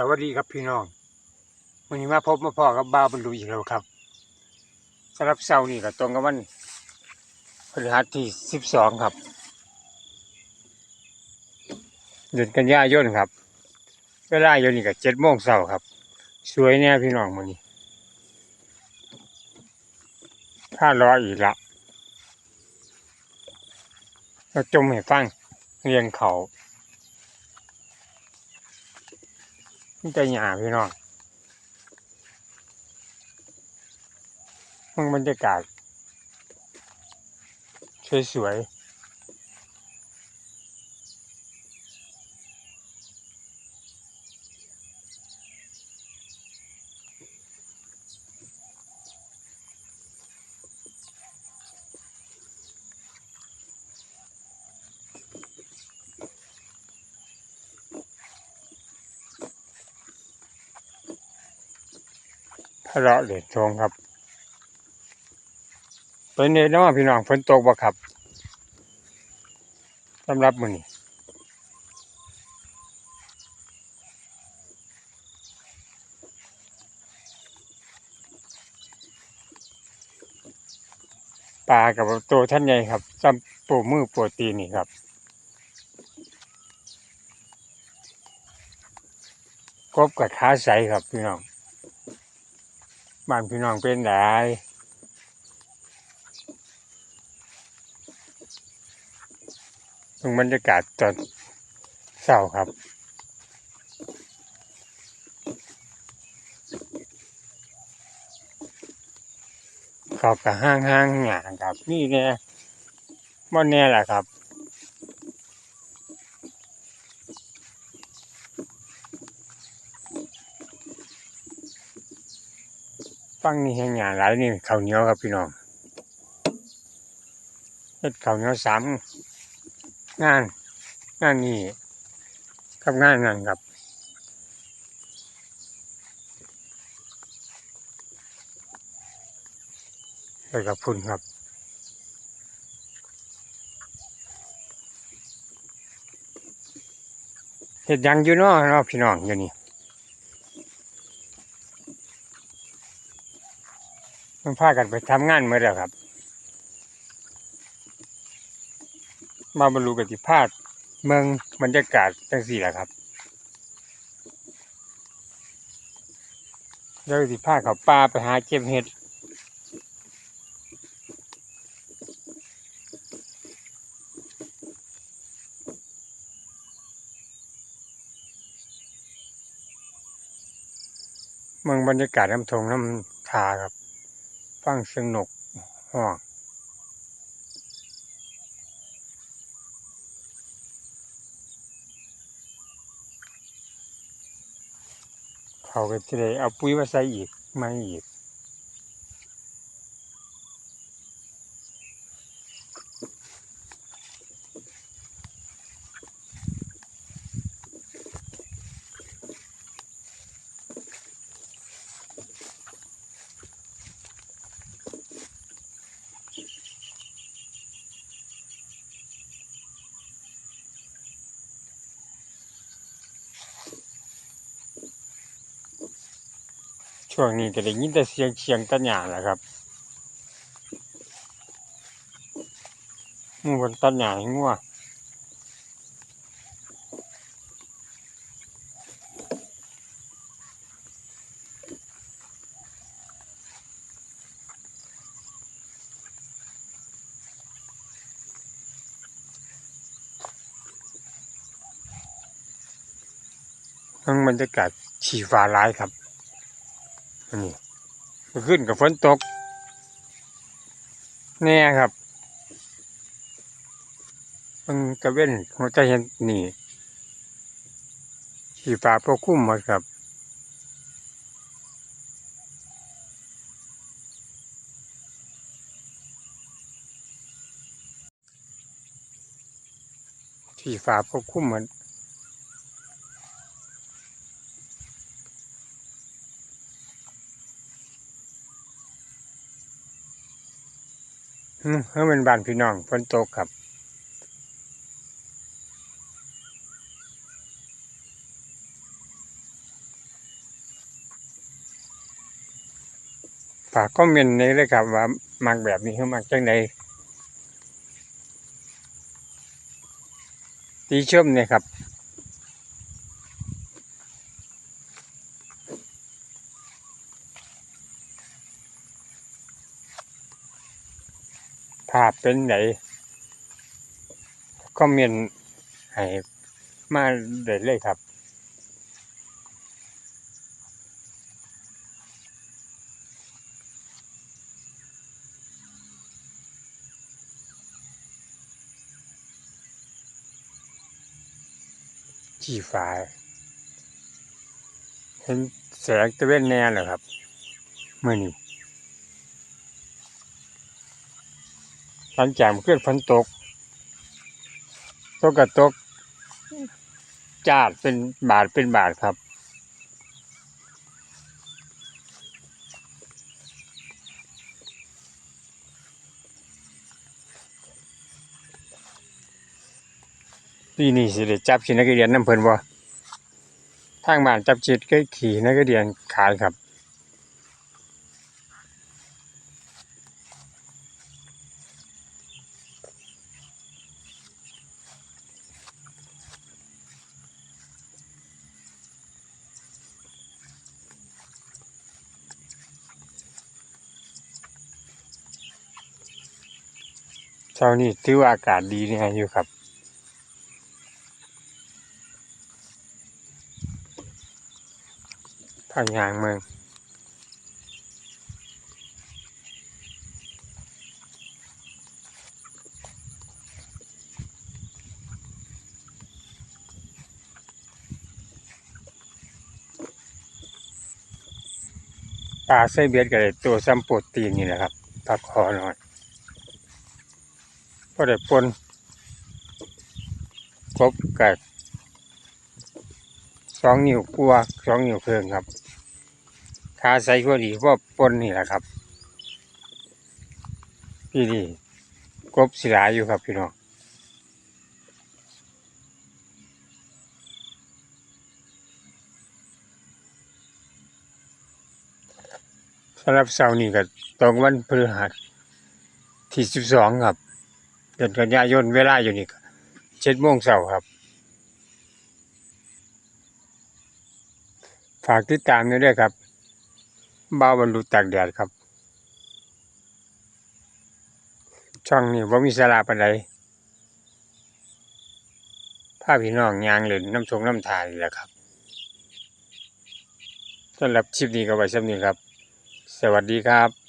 สวัสดีครับพี่น้องวันนี้มาพบมาพ่อกับบ้าบรรลุอีกแล้วครับสำหรับเสาร์นี้ก็ตรงกับวันพฤหัสที่สิบสองครับเดือนกันยายนครับ เวลาอยู่นี่ก็เจ็ดโมงเช้าครับ สวยแน่พี่น้องวันนี้ถ้ารออีกละเราจมให้ฟังเรียงเขา นี่จะหยาพี่น้องมันบรรยากาศ สวยๆ พระเลาะเด็ดชงครับ เป็นเนน้อพี่น้องฝนตกบ่ครับสำหรับมือนี้ปลากับตัวท่านใหญ่ครับจำปูมือปูตีนนี่ครับ กบกับขาใสครับพี่น้อง บ้านพี่น้องเป็นไดตรงบรรยากาศตอนเช้าครับเขากับห้างห้างหงาครับ นี่แน่บ่แน่แหละครับ ฟังนี่แห่งหงาหลายนี่ข้าวเหนียวครับพี่น้องเฮ็ดข้าวเหนียวสามงาน งานนี้กับงานนั้นครับไปกับพุ่นครับเห็ดยังอยู่เนาะเนาะพี่น้องอยู่นี่ มันพากันไปทำงานเมื่อแล้วครับ มาบรรลุกติภาพเมืองบรรยากาศจังสี่แหละครับแล้วสิพาเขาป่าไปหาเก็บเห็ดเมืองบรรยากาศน้ำทงน้ำทาครับ ฟังสนุกห้องเขาก็จะได้เอาปุ๋ยมาใส่อีกไม่อีก ช่วงนี้ก็ได้ยินแต่เสียงเชียงตัญญาแหละครับมูบนตัญญาให้งัวทั้งบรรยากาศชีฟ้าร้ายครับ นนี้ก็ขึ้นกับฝนตกแน่ครับมันกระเว้นหัวใจเห็นนี่สีฟ้าปกคลุมหมดครับสีฟ้าปกคลุมหมด เฮ้ยเป็นบ้านพี่น้องฝนตกครับฝากก็เมนนี้เลยครับว่ามักแบบนี้เขามักจังไดตีเชื่อมเนี่ยครับ ภาพเป็นไหนคอมเมนต์ให้มาได้เลยครับจีฟ้าเห็นแสงตะเวนแน่เหรอครับเมื่อนี้ หลังจากเกิดฝนตกตกกระตกจาดเป็นบาทเป็นบาทครับ ปีนี้สิได้จับขี่นักเรียนน้ำเพลินบ่ทางบ้านจับจิตก็ขี่นักเรียนขายครับ เช้านี้ถือว่าอากาศดีเนี่ยอยู่ครับทางยางเมืองปลาไส้เบียดกับตัวซัมโปรตีนนี่แหละครับพักคอหน่อย ก็ได้ปนกบกับสองนิ้วกลัวสองนิ้วเคืองครับขาใส่พอดีเพราปนนี่แหละครับ พี่นี่กบสิลายอยู่ครับพี่น้องสำหรับเสาร์นี้ก็ตรงวันพฤหัสที่สิบสองครับ เดือนกันยายนเวลาอยู่นี่เจ็ดโมงเช้าครับ ฝากติดตามด้วยครับบ้าวบรรลุตากแดดครับ ช่องนี้ว่ามีสาระปานใดภาพพี่น้องยางเล่นน้ำชงน้ำทานนี่แหละครับสำหรับคลิปนี้ก็ไว้สำนี้ครับ สวัสดีครับ